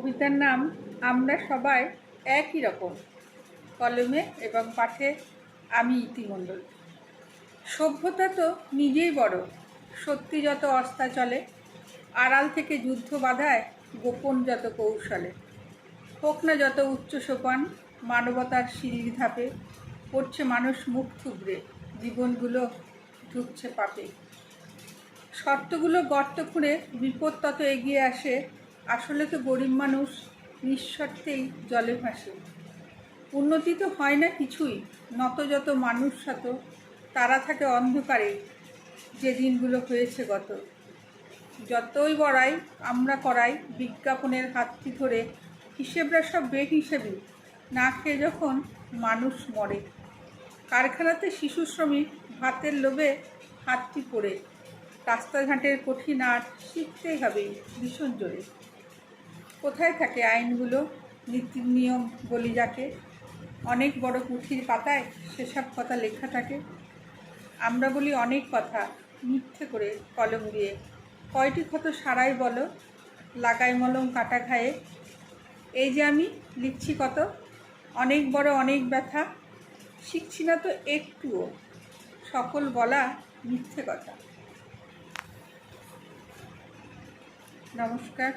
কবিতার নাম আমরা সবাই একই রকম, কলমে এবং পাঠে আমি ইতিমণ্ডল। সভ্যতা তো নিজেই বড়, সত্যি যত অস্তা চলে, আড়াল থেকে যুদ্ধ বাধায় গোপন যত কৌশলে। হোক না যত উচ্চ সোপান, মানবতার সিঁড়ির ধাপে, পড়ছে মানুষ মুখ থুবড়ে, জীবনগুলো ঢুকছে পাপে। শর্তগুলো গর্ত খুঁড়ে বিপদ তত এগিয়ে আসে আসলে তো গরিব মানুষ নিঃশর্তেই জলে ভাসে। উন্নতি তো হয় না কিছুই, নত যত মানুষ শত তারা থাকে অন্ধকারে যে দিনগুলো হয়েছে গত। যতই বড়াই, আমরা করাই, বিজ্ঞাপনের হাতটি ধরে হিসেবরা সব বেহিসেবি, না খেয়ে যখন মানুষ মরে। কারখানাতে শিশু শ্রমিক ভাতের লোভে হাতটি পড়ে, রাস্তাঘাটের কঠিন আর্ট শিখতেই হবে ভীষণ জোরে। কোথায় থাকে আইনগুলো, নীতি, নিয়ম বলি যাকে অনেক বড় পুঁথির পাতায় সেসব কথা লেখা থাকে। আমরা বলি অনেক কথা, মিথ্যে করে কলম দিয়ে। কয়টি ক্ষত সারাই বলো? লাগাই মলম কাটা খায়ে এই যে আমি লিখছি কত? অনেক বড় অনেক ব্যথা। শিখছি না তো একটুও। সকল বলা মিথ্যে কথা। নমস্কার।